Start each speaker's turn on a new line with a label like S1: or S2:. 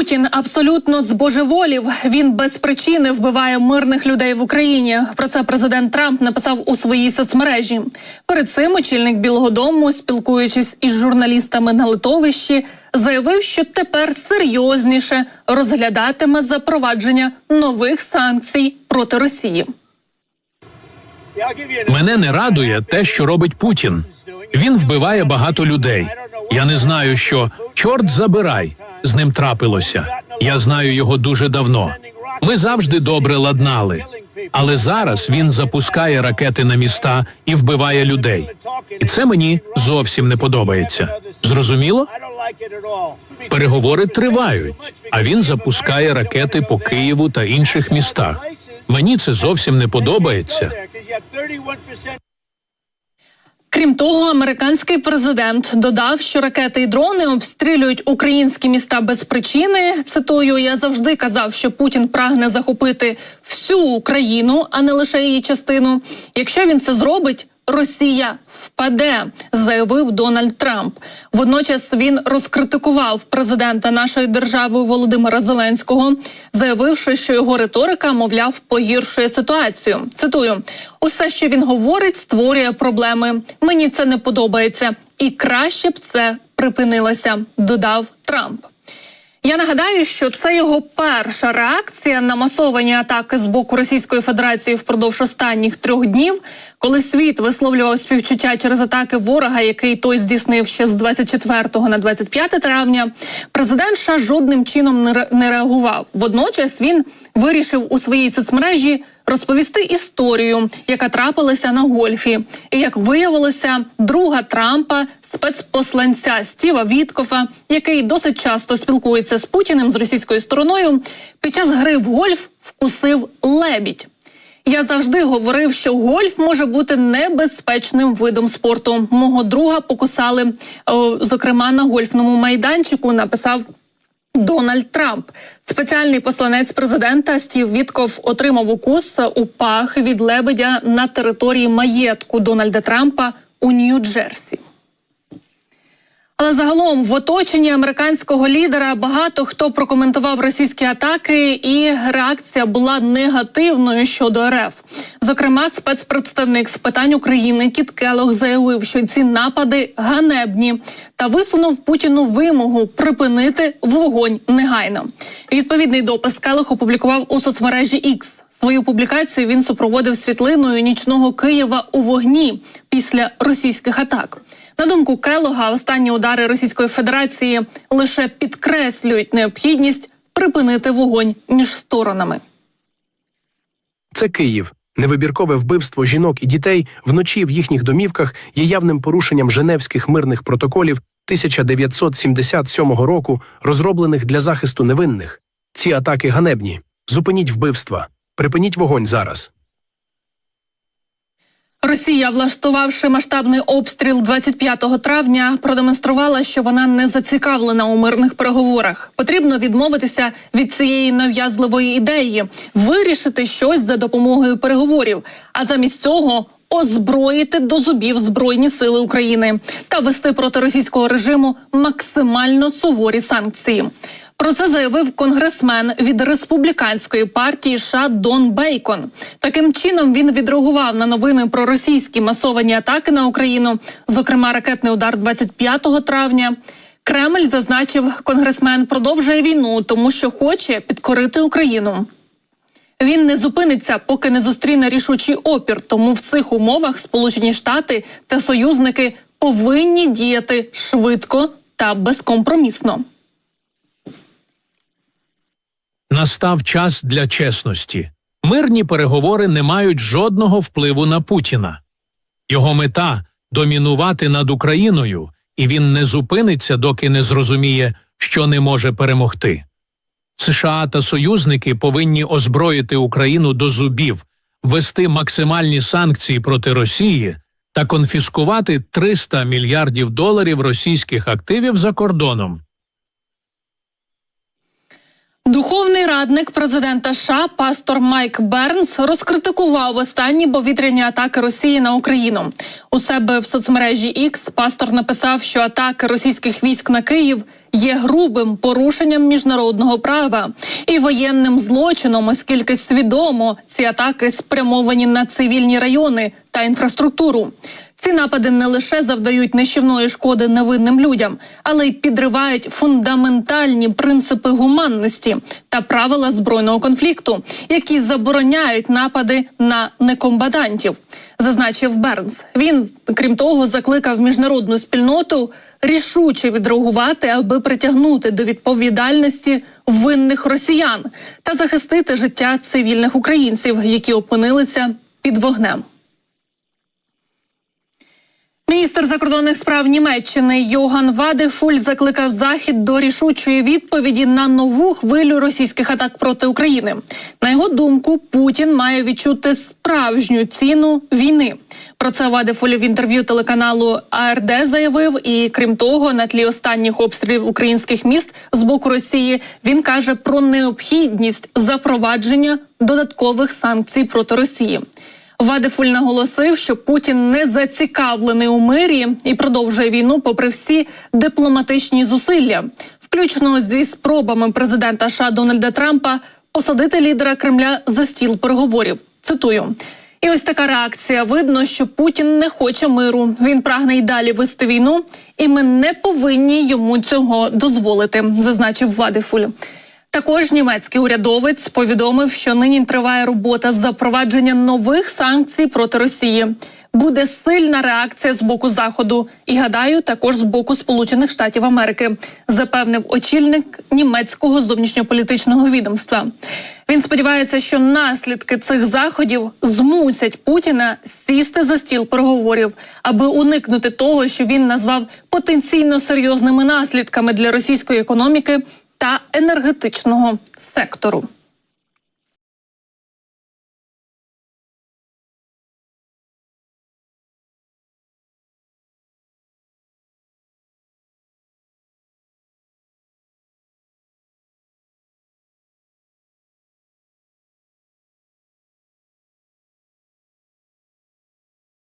S1: Путін абсолютно збожеволів. Він без причини вбиває мирних людей в Україні. Про це президент Трамп написав у своїй соцмережі. Перед цим очільник Білого Дому, спілкуючись із журналістами на литовищі, заявив, що тепер серйозніше розглядатиме запровадження нових санкцій проти Росії.
S2: Мене не радує те, що робить Путін. Він вбиває багато людей. Я не знаю, що чорт забирай з ним трапилося. Я знаю його дуже давно. Ми завжди добре ладнали. Але зараз він запускає ракети на міста і вбиває людей. І це мені зовсім не подобається. Зрозуміло? Переговори тривають, а він запускає ракети по Києву та інших містах. Мені це зовсім не подобається.
S1: Крім того, американський президент додав, що ракети і дрони обстрілюють українські міста без причини. Цитую, я завжди казав, що Путін прагне захопити всю Україну, а не лише її частину. Якщо він це зробить. Росія впаде, заявив Дональд Трамп. Водночас він розкритикував президента нашої держави Володимира Зеленського, заявивши, що його риторика, мовляв, погіршує ситуацію. Цитую: усе, що він говорить, створює проблеми. Мені це не подобається, і краще б це припинилося. Додав Трамп. Я нагадаю, що це його перша реакція на масовані атаки з боку Російської Федерації впродовж останніх трьох днів, коли світ висловлював співчуття через атаки ворога, який той здійснив ще з 24 на 25 травня. Президент США жодним чином не реагував. Водночас він вирішив у своїй соцмережі розповісти історію, яка трапилася на гольфі, і як виявилося, друга Трампа, спецпосланця Стіва Віткофа, який досить часто спілкується з Путіним з російською стороною, під час гри в гольф вкусив лебідь. Я завжди говорив, що гольф може бути небезпечним видом спорту. Мого друга покусали, о, зокрема на гольфному майданчику. Написав Дональд Трамп, спеціальний посланець президента Стів Вітков отримав укус у пах від лебедя на території маєтку Дональда Трампа у Нью-Джерсі. Але загалом в оточенні американського лідера багато хто прокоментував російські атаки, і реакція була негативною щодо РФ. Зокрема, спецпредставник з питань України Кіт Келох заявив, що ці напади ганебні та висунув Путіну вимогу припинити вогонь негайно. Відповідний допис Келох опублікував у соцмережі X. Свою публікацію він супроводив світлиною нічного Києва у вогні після російських атак. На думку Келога, останні удари Російської Федерації лише підкреслюють необхідність припинити вогонь між сторонами.
S3: Це Київ. Невибіркове вбивство жінок і дітей вночі в їхніх домівках є явним порушенням Женевських мирних протоколів 1977 року, розроблених для захисту невинних. Ці атаки ганебні. Зупиніть вбивства. Припиніть вогонь зараз.
S1: Росія, влаштувавши масштабний обстріл 25 травня, продемонструвала, що вона не зацікавлена у мирних переговорах. Потрібно відмовитися від цієї нав'язливої ідеї, вирішити щось за допомогою переговорів, а замість цього озброїти до зубів збройні сили України та вести проти російського режиму максимально суворі санкції. Про це заявив конгресмен від республіканської партії США Дон Бейкон. Таким чином він відреагував на новини про російські масовані атаки на Україну, зокрема ракетний удар 25 травня. Кремль зазначив, конгресмен продовжує війну, тому що хоче підкорити Україну. Він не зупиниться, поки не зустріне рішучий опір. Тому в цих умовах Сполучені Штати та союзники повинні діяти швидко та безкомпромісно.
S2: Настав час для чесності. Мирні переговори не мають жодного впливу на Путіна. Його мета домінувати над Україною, і він не зупиниться, доки не зрозуміє, що не може перемогти. США та союзники повинні озброїти Україну до зубів, ввести максимальні санкції проти Росії та конфіскувати 300 мільярдів доларів російських активів за кордоном.
S1: Духовний радник президента США пастор Майк Бернс розкритикував останні повітряні атаки Росії на Україну. У себе в соцмережі X пастор написав, що атаки російських військ на Київ є грубим порушенням міжнародного права і воєнним злочином, оскільки свідомо ці атаки спрямовані на цивільні райони та інфраструктуру. Ці напади не лише завдають нищівної шкоди невинним людям, але й підривають фундаментальні принципи гуманності та правила збройного конфлікту, які забороняють напади на некомбатантів, зазначив Бернс. Він, крім того, закликав міжнародну спільноту рішуче відреагувати, аби притягнути до відповідальності винних росіян та захистити життя цивільних українців, які опинилися під вогнем. Міністр закордонних справ Німеччини Йоган Вадефуль закликав Захід до рішучої відповіді на нову хвилю російських атак проти України. На його думку, Путін має відчути справжню ціну війни. Про це Вадефуль в інтерв'ю телеканалу АРД заявив. І крім того, на тлі останніх обстрілів українських міст з боку Росії він каже про необхідність запровадження додаткових санкцій проти Росії. Вадефуль наголосив, що Путін не зацікавлений у мирі і продовжує війну, попри всі дипломатичні зусилля, включно зі спробами президента США Дональда Трампа посадити лідера Кремля за стіл переговорів. Цитую. І ось така реакція. Видно, що Путін не хоче миру. Він прагне й далі вести війну, і ми не повинні йому цього дозволити, зазначив Вадефуль. Також німецький урядовець повідомив, що нині триває робота з запровадження нових санкцій проти Росії. Буде сильна реакція з боку заходу, і гадаю, також з боку Сполучених Штатів Америки, запевнив очільник німецького зовнішньополітичного відомства. Він сподівається, що наслідки цих заходів змусять Путіна сісти за стіл переговорів, аби уникнути того, що він назвав потенційно серйозними наслідками для російської економіки та енергетичного сектору.